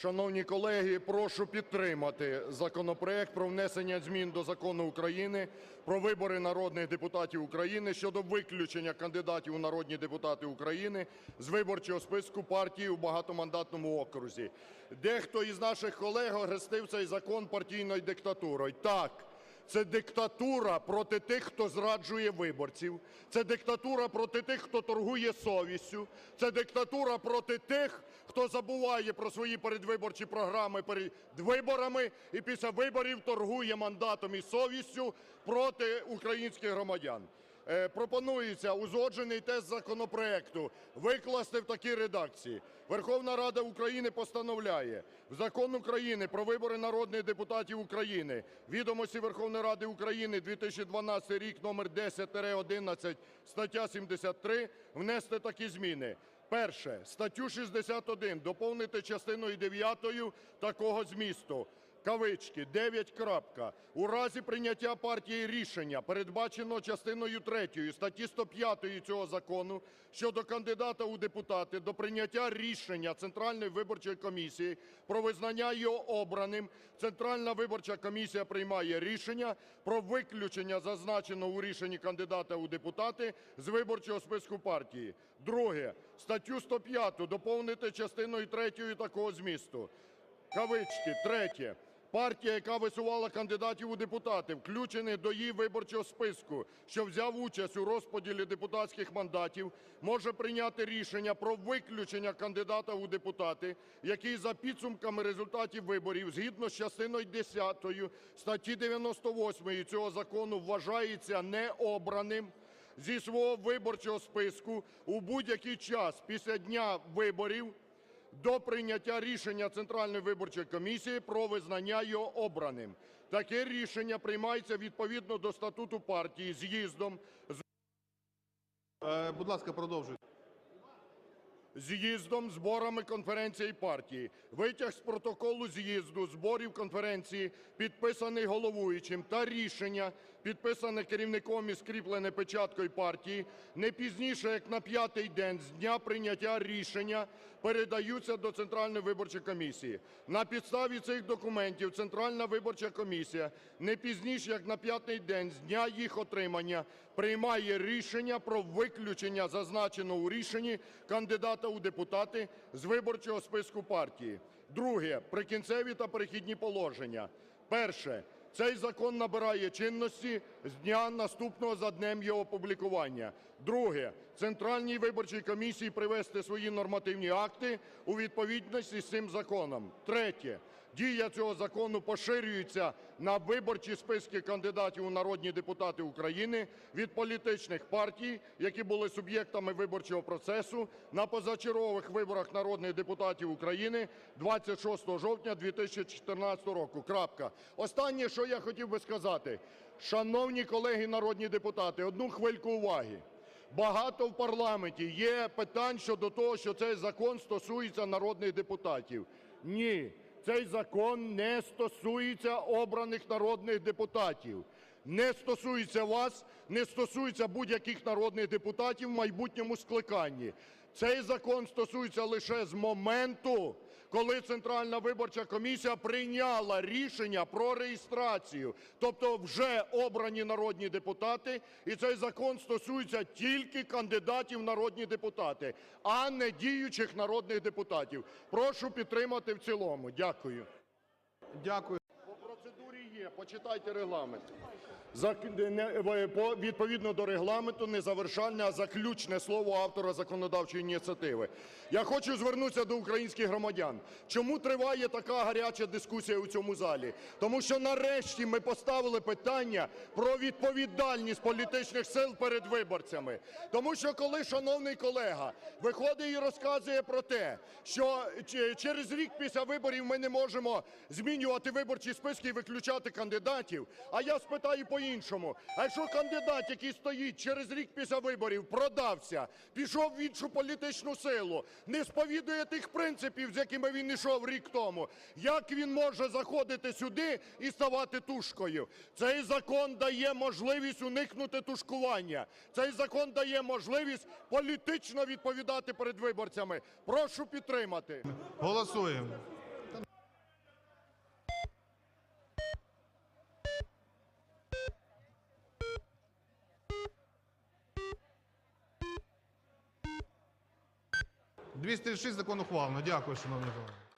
Шановні колеги, прошу підтримати законопроект про внесення змін до Закону України "Про вибори народних депутатів України" щодо виключення кандидатів у народні депутати України з виборчого списку партії у багатомандатному окрузі. Дехто із наших колег охрестив цей закон партійною диктатурою. Так, це диктатура проти тих, хто зраджує виборців, це диктатура проти тих, хто торгує совістю, це диктатура проти тих, хто забуває про свої передвиборчі програми перед виборами і після виборів торгує мандатом і совістю проти українських громадян. Е, Пропонується узгоджений тест законопроекту викласти в такій редакції: Верховна Рада України постановляє: в Закон України "Про вибори народних депутатів України" (Відомості Верховної Ради України, 2012 рік, номер 10-11, стаття 73) внести такі зміни. Перше. Статтю 61 доповнити частиною дев'ятою такого змісту: кавички, 9. крапка. У разі прийняття партією рішення, передбаченого частиною третьою статті 105 цього закону щодо кандидата у депутати, до прийняття рішення Центральної виборчої комісії про визнання його обраним, Центральна виборча комісія приймає рішення про виключення зазначеного у рішенні кандидата у депутати з виборчого списку партії. Друге. Статтю 105 доповнити частиною третьою такого змісту: Кавички, третє. Партія, яка висувала кандидатів у депутати, включених до її виборчого списку, що взяв участь у розподілі депутатських мандатів, може прийняти рішення про виключення кандидата у депутати, який за підсумками результатів виборів, згідно з частиною 10 статті 98 цього закону, вважається необраним. Зі свого виборчого списку у будь-який час після дня виборів до прийняття рішення Центральної виборчої комісії про визнання його обраним. Таке рішення приймається відповідно до статуту партії з'їздом, Е, Будь ласка, продовжуйте. З'їздом, зборами конференції партії. Витяг з протоколу з'їзду, зборів конференції, підписаний головуючим, та рішення, підписане керівником і скріплене печаткою партії, не пізніше як на п'ятий день з дня прийняття рішення передаються до Центральної виборчої комісії. На підставі цих документів Центральна виборча комісія не пізніше як на п'ятий день з дня їх отримання приймає рішення про виключення зазначеного у рішенні кандидата у депутати з виборчого списку партії. Друге. Прикінцеві та перехідні положення. Перше. Цей закон набирає чинності з дня наступного за днем його опублікування. Друге. Центральній виборчій комісії привести свої нормативні акти у відповідності з цим законом. Третє. Дія цього закону поширюється на виборчі списки кандидатів у народні депутати України від політичних партій, які були суб'єктами виборчого процесу на позачергових виборах народних депутатів України 26 жовтня 2014 року. Крапка. Останнє, що я хотів би сказати. Шановні колеги народні депутати, одну хвильку уваги. Багато в парламенті є питань щодо того, що цей закон стосується народних депутатів. Ні, цей закон не стосується обраних народних депутатів, не стосується вас, не стосується будь-яких народних депутатів в майбутньому скликанні. Цей закон стосується лише з моменту, коли Центральна виборча комісія прийняла рішення про реєстрацію, тобто вже обрані народні депутати, і цей закон стосується тільки кандидатів в народні депутати, а не діючих народних депутатів. Прошу підтримати в цілому. Дякую. Дякую. По процедурі є, почитайте регламент. Не- Відповідно до регламенту незавершальне, а заключне слово автора законодавчої ініціативи. Я хочу звернутися до українських громадян. Чому триває така гаряча дискусія у цьому залі? Тому що нарешті ми поставили питання про відповідальність політичних сил перед виборцями. Тому що коли шановний колега виходить і розказує про те, що через рік після виборів ми не можемо змінювати виборчі списки і виключати кандидатів, а я спитаю по-іншому. А якщо кандидат, який стоїть через рік після виборів, продався, пішов в іншу політичну силу, не сповідує тих принципів, з якими він йшов рік тому, як він може заходити сюди і ставати тушкою? Цей закон дає можливість уникнути тушкування. Цей закон дає можливість політично відповідати перед виборцями. Прошу підтримати. Голосуємо. 236 закон ухвалено. Дякую, шановні колеги.